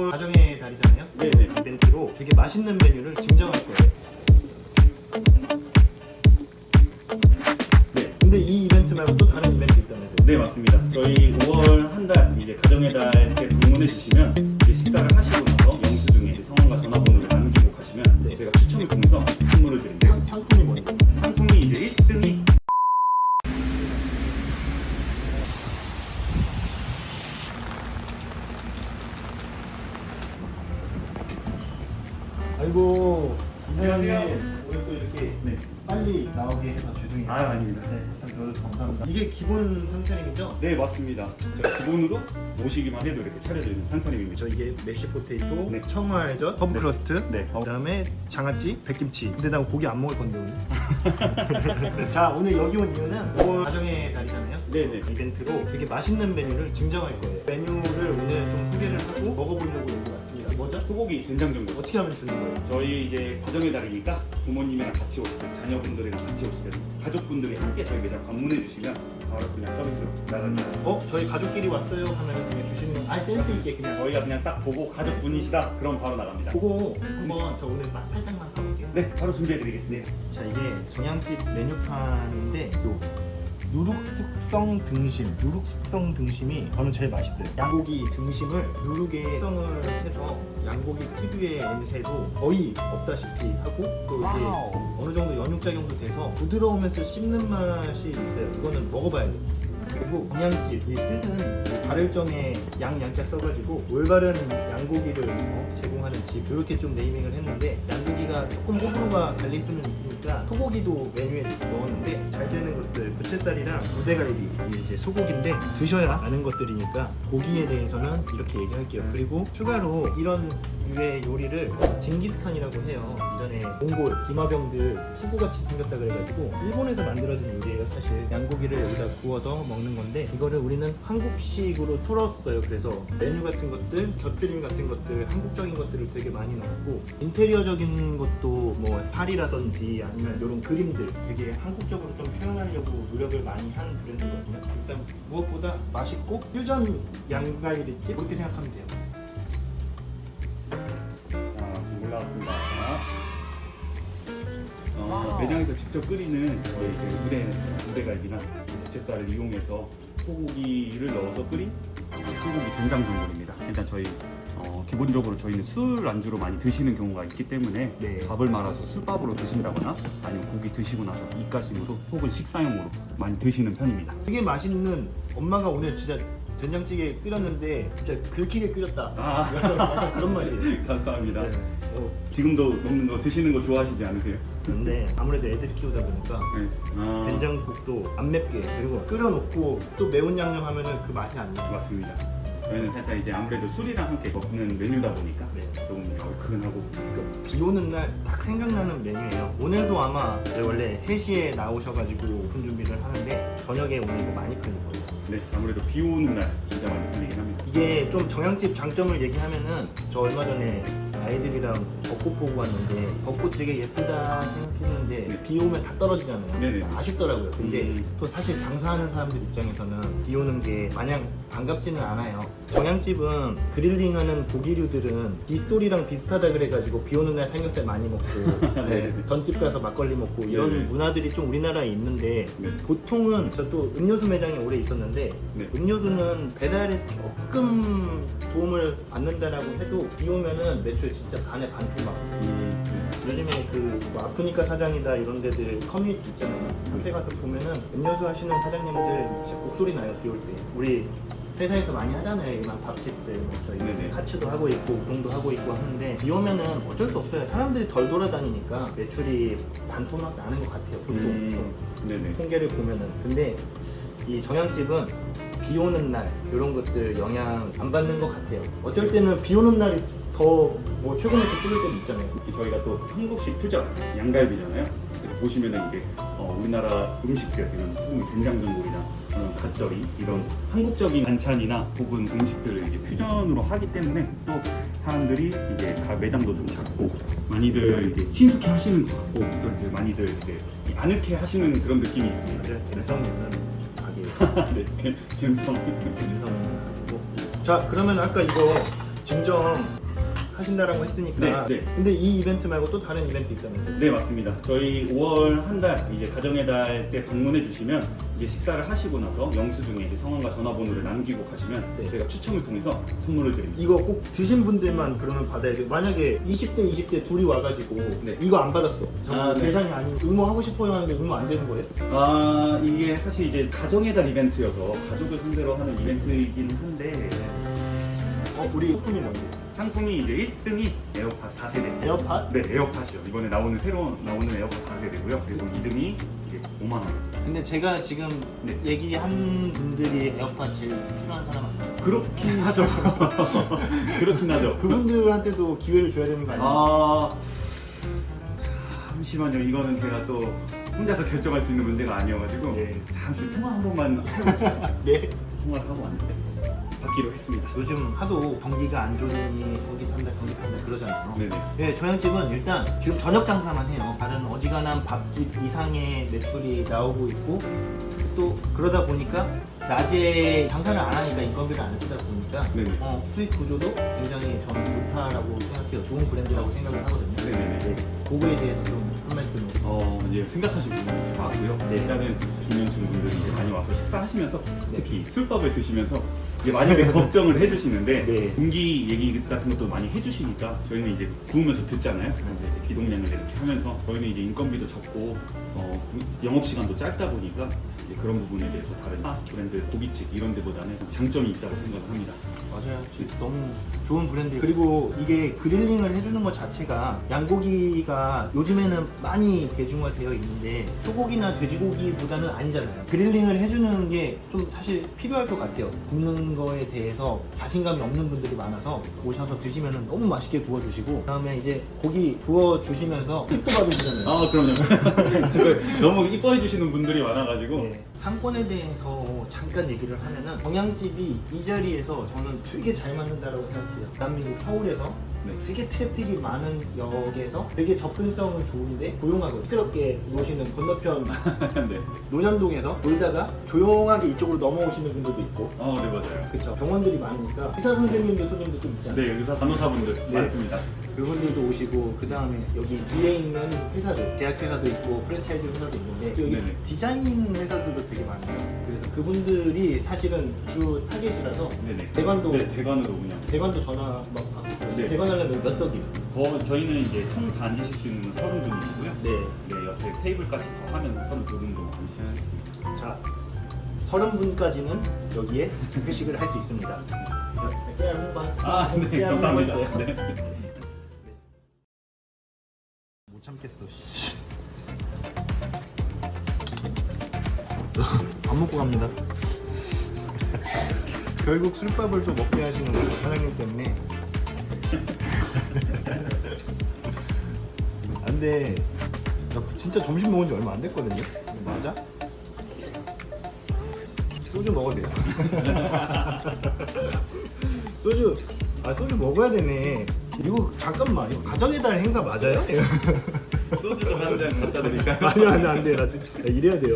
5월 가정의 달이잖아요. 네네. 이벤트로 되게 맛있는 메뉴를 증정할 거예요. 네. 근데 이 이벤트 말고 또 다른 이벤트 있다면서요? 네 맞습니다. 저희 5월 한 달 이제 가정의 달때 방문해 주시면 아이고. 이사장님 오늘 또 이렇게 네. 빨리 나오게 해서 죄송해요. 아 아닙니다. 네, 저도 감사합니다. 이게 기본 상차림이죠? 네 맞습니다. 저희 기본으로 오시기만 해도 이렇게 차려드리는 산차림입니다. 저 이게 메쉬 포테이토, 네. 청알젓, 허브 네. 크러스트, 네. 그다음에 장아찌, 백김치. 근데 나 고기 안 먹을 건데 오늘. 자 오늘 여기 온 이유는 5월 가정의 달이잖아요. 네네. 이벤트로 되게 맛있는 메뉴를 증정할 거예요. 메뉴를 오늘 좀 소개를 하고 먹어보려고 여기 왔습 뭐죠? 소고기 된장 전골. 어떻게 하면 주는 거예요? 저희 이제 가정의 달이니까 부모님이랑 같이 오실 때, 자녀분들이랑 같이 오실 때, 가족분들이 함께 저희 매장 방문해 주시면 바로 그냥 서비스로 나갑니다. 어? 저희 가족끼리 왔어요 하면 그냥 주시는 거. 아 센스 있게 그냥. 저희가 그냥 딱 보고 가족분이시다 그럼 바로 나갑니다. 그거 한번 저 오늘 맛 살짝만 가볼게요. 네, 바로 준비해 드리겠습니다. 자 이게 정양집 메뉴판인데 요 누룩 숙성 등심 누룩 숙성 등심이 저는 제일 맛있어요. 양고기 등심을 누룩에 숙성을 해서 양고기 특유의 냄새도 거의 없다시피 하고 또 이게 어느 정도 연육작용도 돼서 부드러우면서 씹는 맛이 있어요. 이거는 먹어봐야 돼요 그리고 동양집 이 뜻은 발을정에 양 양자 써가지고 올바른 양고기를 어, 제공하는 집 이렇게 좀 네이밍을 했는데 양고기가 조금 호불호가 갈릴 수는 있으니까 소고기도 메뉴에 넣었는데 잘 되는 것들 부채살이랑 무대갈비 이제 소고기인데 드셔야 아는 것들이니까 고기에 대해서는 이렇게 얘기할게요. 그리고 추가로 이런 유의 요리를 징기스칸이라고 해요. 이전에 몽골 기마병들 투구같이 생겼다 그래가지고 일본에서 만들어진 요리예요 사실. 양고기를 여기다 구워서 먹는 건데 이거를 우리는 한국식으로 풀었어요. 그래서 메뉴 같은 것들 곁들임 같은 것들 한국적인 것들을 되게 많이 넣었고 인테리어적인 것도 뭐 살이라든지 아니면 이런 그림들 되게 한국적으로 좀 표현하려고 노력을 많이 한 브랜드거든요. 일단 무엇보다 맛있고 퓨전 양갈비집 그렇게 생각하면 돼요. 자, 지금 올라왔습니다. 어, 매장에서 직접 끓이는 저희 그 무대, 무대갈비나 부채살을 이용해서 소고기를 넣어서 끓인 소고기 된장 전골입니다. 일단 저희 어, 기본적으로 저희는 술 안주로 많이 드시는 경우가 있기 때문에 네. 밥을 말아서 술밥으로 드신다거나 아니면 고기 드시고 나서 입가심으로 혹은 식사용으로 많이 드시는 편입니다. 되게 맛있는 엄마가 오늘 진짜 된장찌개 끓였는데 진짜 긁히게 끓였다 아. 약간 그런 맛이에요 감사합니다. 네. 어, 지금도 먹는 거 드시는 거 좋아하시지 않으세요? 근데 아무래도 애들이 키우다 보니까 네. 아, 된장국도 안 맵게 그리고 끓여놓고 또 매운 양념 하면은 그 맛이 안 나요 맞습니다. 저희는 살짝 이제 아무래도 술이랑 함께 먹는 메뉴다 보니까 네. 조금 얼큰하고 그러니까 비 오는 날 딱 생각나는 메뉴예요 오늘도 아마 저희 원래 3시에 나오셔가지고 오픈 준비를 하는데 저녁에 오늘 이거 많이 팔릴 거예요 네 아무래도 비 오는 날 진짜 많이 팔리긴 합니다. 이게 좀 정양집 장점을 얘기하면은 저 얼마 전에 아이들이랑 벚꽃 보고 왔는데 벚꽃 되게 예쁘다 생각했는데 네. 비 오면 다 떨어지잖아요. 네네. 아쉽더라고요. 근데 음. 또 사실 장사하는 사람들 입장에서는 비 오는 게 마냥 반갑지는 않아요. 정양집은 그릴링하는 고기류들은 빗소리랑 비슷하다 그래가지고 비 오는 날 삼겹살 많이 먹고 네, 네. 전집 가서 막걸리 먹고 이런 네네. 문화들이 좀 우리나라에 있는데 네. 보통은 저 또 음료수 매장에 오래 있었는데 네. 음료수는 배달에 조금 도움을 받는다라고 해도 비 오면은 매출 진짜 반에 반토 막. 음, 요즘에 그뭐 아프니까 사장이다 이런 데들 커뮤니티 있잖아요. 카페 가서 보면은 음료수 하시는 사장님들 진짜 곡소리 나요 비 올 때. 우리 회사에서 많이 하잖아요 이만 밥집들. 뭐 저희 네네. 카츠도 하고 있고 우동도 하고 있고 하는데 비 오면은 어쩔 수 없어요. 사람들이 덜 돌아다니니까 매출이 반토막 나는 것 같아요 보통. 음, 네네. 통계를 보면은. 근데 이 정양집은 비 오는 날 이런 것들 영향 안 받는 것 같아요. 어쩔 때는 비 오는 날이 더 뭐 최고 매출 찍을 때도 있잖아요. 이렇게 저희가 또 한국식 퓨전 양갈비잖아요. 그래서 보시면은 이게 어, 우리나라 음식들 이런 소고기 된장전골이나 그런 갓절이 이런 한국적인 반찬이나 혹은 음식들을 이제 퓨전으로 하기 때문에 또 사람들이 이제 가- 매장도 좀 작고 많이들 이제 친숙해 하시는 것 같고 또 이렇게 많이들 이렇게 아늑해 하시는 그런 느낌이 있습니다. 이제 있는 가게 네, 가게고. 자 그러면 아까 이거 증정 하신다라고 했으니까. 네, 네. 근데 이 이벤트 말고 또 다른 이벤트 있다면서요? 네 맞습니다. 저희 5월 한 달 이제 가정의 달 때 방문해 주시면 이제 식사를 하시고 나서 영수증에 이제 성함과 전화번호를 남기고 가시면 네. 저희가 추첨을 통해서 선물을 드립니다. 이거 꼭 드신 분들만 그러면 받아야 돼요. 만약에 20대, 20대 둘이 와가지고 네. 이거 안 받았어. 아, 네. 대상이 아닌 의무하고 싶어요 하는데 의무 안 되는 거예요? 아 이게 사실 이제 가정의 달 이벤트여서 가족을 상대로 하는 이벤트이긴 한데 어, 우리 소품이 뭔데? 상품이 이제 1등이 에어팟 4세대. 에어팟? 네 에어팟이요. 이번에 나오는 새로 나오는 에어팟 4세대고요. 그리고 2등이 이제 5만 원. 근데 제가 지금 네. 얘기한 분들이 에어팟 제일 필요한 사람 아니에요? 그렇긴 하죠. 그렇긴 하죠. 그분들한테도 기회를 줘야 되는 거 아니에요? 아 잠시만요. 이거는 제가 또 혼자서 결정할 수 있는 문제가 아니어가지고 예. 잠시 통화 한 번만 네. 통화를 하고 왔는데 받기로 했습니다. 요즘 하도 경기가 안 좋으니 거기 탄다 경기 탄다 그러잖아요. 네네. 네, 저녁집은 일단 지금 저녁 장사만 해요. 다른 어지간한 밥집 이상의 매출이 나오고 있고 또 그러다 보니까 낮에 장사를 안 하니까 인건비를 안 쓰다 보니까 네네. 어, 수익 구조도 굉장히 저는 좋다라고 생각해요. 좋은 브랜드라고 생각을 하거든요. 네네네. 네, 그거에 대해서 좀 한 말씀. 어 이제 생각하신 부분이 맞고요. 네. 일단은 중년층 분들이 이제 많이 와서 식사하시면서 특히 술밥을 드시면서 이제 많이들 걱정을 해주시는데 네. 공기 얘기 같은 것도 많이 해주시니까 저희는 이제 구우면서 듣잖아요. 그래서 이제 기동량을 이렇게 하면서 저희는 이제 인건비도 적고 어, 구- 영업 시간도 짧다 보니까 이제 그런 부분에 대해서 다른 브랜드 고깃집 이런 데보다는 장점이 있다고 생각을 합니다. 맞아요. 진짜 너무 좋은 브랜드. 그리고 이게 그릴링을 해주는 것 자체가 양고기가 요즘에는 많이 대중화되어 있는데 소고기나 돼지고기보다는 아니잖아요. 그릴링을 해주는 게 좀 사실 필요할 것 같아요. 굽는 거에 대해서 자신감이 없는 분들이 많아서 오셔서 드시면 너무 맛있게 구워주시고 그다음에 이제 고기 구워주시면서 팁도 받으시잖아요. 아 그럼요. 너무 이뻐해 주시는 분들이 많아가지고 네, 상권에 대해서 잠깐 얘기를 하면은 경양집이 이 자리에서 저는 되게 잘 맞는다라고 생각해요. 대한민국 서울에서 네. 되게 트래픽이 많은 역에서 되게 접근성은 좋은데 조용하고 시끄럽게 노시는 건너편 네. 논현동에서 놀다가 조용하게 이쪽으로 넘어오시는 분들도 있고 어, 네 맞아요. 그쵸 병원들이 많으니까 의사 선생님들 손님도 좀 있잖아요. 네, 의사 간호사분들 네. 많습니다. 그분들도 오시고 그 다음에 여기 위에 있는 회사들 제약회사도 있고 프랜차이즈 회사도 있는데 여기 네네. 디자인 회사들도 되게 많아요 그래서 그분들이 사실은 주 타겟이라서 네네. 대관도 네, 대관으로 그냥. 대관도 전화 막 받고 네. 대관하려면 몇 석이요? 거, 저희는 이제 총 다 앉으실 수 있는 30분이고요. 네. 네, 옆에 테이블까지 더 하면 32분 정도 앉으시겠습니다. 자 서른 분까지는 여기에 회식을 할 수 있습니다 깨알 홍반 아, 네, 감사합니다. 네. 못 참겠어. 밥 먹고 갑니다. 결국 술밥을 또 먹게 하시는 거죠 사장님 때문에. 안 돼. 나 진짜 점심 먹은 지 얼마 안 됐거든요. 맞아? 소주 먹어도 돼요. 소주 아 소주 먹어야 되네. 이거 잠깐만 이거 가정의 달 행사 맞아요? 소주도 한잔 갖다 드릴까요? 아니 아니 안돼 나 지금 나 이래야 돼요